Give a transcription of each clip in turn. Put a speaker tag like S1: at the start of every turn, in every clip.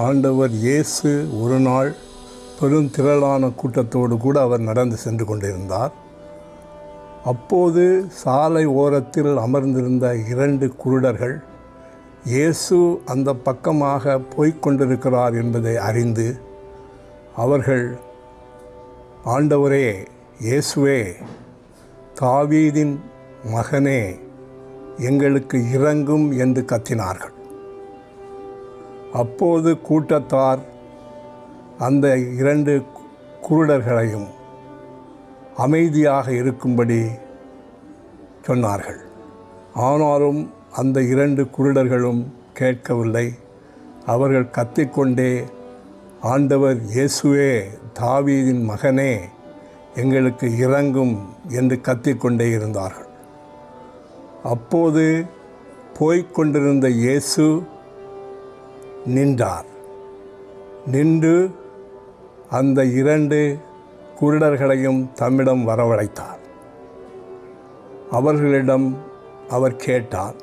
S1: ஆண்டவர் இயேசு ஒரு நாள் பெருந்திரளான கூட்டத்தோடு கூட அவர் நடந்து சென்று கொண்டிருந்தார். அப்போது சாலை ஓரத்தில் அமர்ந்திருந்த இரண்டு குருடர்கள் இயேசு அந்த பக்கமாக போய்கொண்டிருக்கிறார் என்பதை அறிந்து அவர்கள் ஆண்டவரே இயேசுவே தாவீதின் மகனே எங்களுக்கு இறங்கும் என்று கத்தினார்கள். அப்போது கூட்டத்தார் அந்த இரண்டு குருடர்களையும் அமைதியாக இருக்கும்படி சொன்னார்கள். ஆனாலும் அந்த இரண்டு குருடர்களும் கேட்கவில்லை. அவர்கள் கத்திக்கொண்டே ஆண்டவர் இயேசுவே தாவீதின் மகனே எங்களுக்கு இறங்கும் என்று கத்திக்கொண்டே இருந்தார்கள். அப்போது போய்க்கொண்டிருந்த இயேசு நின்றார். நின்று அந்த இரண்டு குருடர்களையும் தம்மிடம் வரவழைத்தார். அவர்களிடம் அவர் கேட்டார்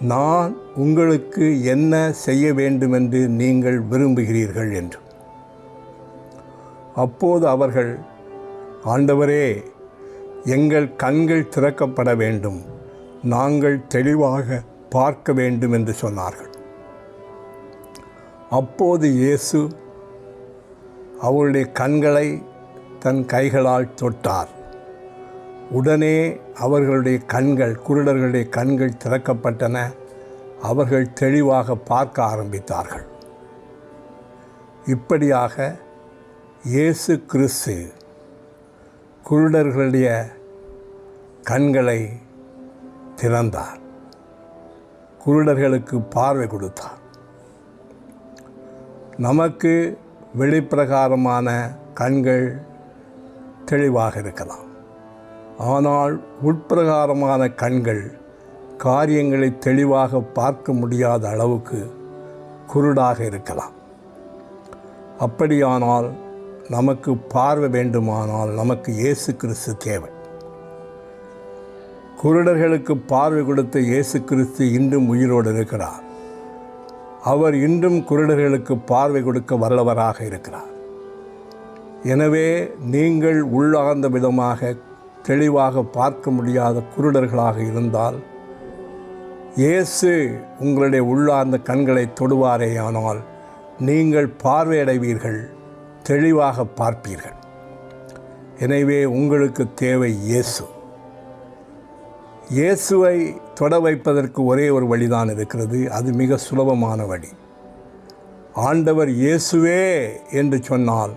S1: நான் உங்களுக்கு என்ன செய்ய வேண்டுமென்று நீங்கள் விரும்புகிறீர்கள்? என்று. அப்போது அவர்கள் ஆண்டவரே எங்கள் கண்கள் திறக்கப்பட வேண்டும். நாங்கள் தெளிவாக பார்க்க வேண்டும் என்று சொன்னார்கள். அப்போது இயேசு அவருடைய கண்களை தன் கைகளால் தொட்டார். உடனே அவர்களுடைய கண்கள் குருடர்களுடைய கண்கள் திறக்கப்பட்டன. அவர்கள் தெளிவாக பார்க்க ஆரம்பித்தார்கள். இப்படியாக இயேசு கிறிஸ்து குருடர்களுடைய கண்களை திறந்தார். குருடர்களுக்கு பார்வை கொடுத்தார். நமக்கு வெளிப்பிரகாரமான கண்கள் தெளிவாக இருக்கலாம். ஆனால் உட்பிரகாரமான கண்கள் காரியங்களை தெளிவாக பார்க்க முடியாத அளவுக்கு குருடாக இருக்கலாம். அப்படியானால் நமக்கு பார்வை வேண்டுமானால் நமக்கு இயேசு கிறிஸ்து தேவை. குருடர்களுக்கு பார்வை கொடுத்த இயேசு கிறிஸ்து இன்றும் உயிரோடு இருக்கிறார். அவர் இன்றும் குருடர்களுக்கு பார்வை கொடுக்க வல்லவராக இருக்கிறார். எனவே நீங்கள் உள்ளார்ந்த விதமாக தெளிவாக பார்க்க முடியாத குருடர்களாக இருந்தால் இயேசு உங்களுடைய உள்ளார்ந்த கண்களை தொடுவாரேயானால் நீங்கள் பார்வையடைவீர்கள் தெளிவாக பார்ப்பீர்கள். எனவே உங்களுக்கு தேவை இயேசு. இயேசுவை தொட வைப்பதற்கு ஒரே ஒரு வழிதான் இருக்கிறது. அது மிக சுலபமான வழி. ஆண்டவர் இயேசுவே என்று சொன்னால்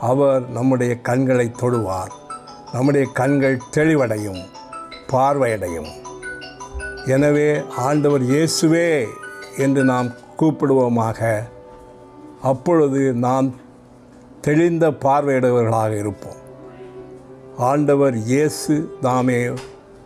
S1: அவர் நம்முடைய கண்களை தொடுவார். நம்முடைய கண்கள் தெளிவடையும் பார்வையடையும். எனவே ஆண்டவர் இயேசுவே என்று நாம் கூப்பிடுவோமாக. அப்பொழுது நாம் தெளிந்த பார்வையிடவர்களாக இருப்போம். ஆண்டவர் இயேசு தாமே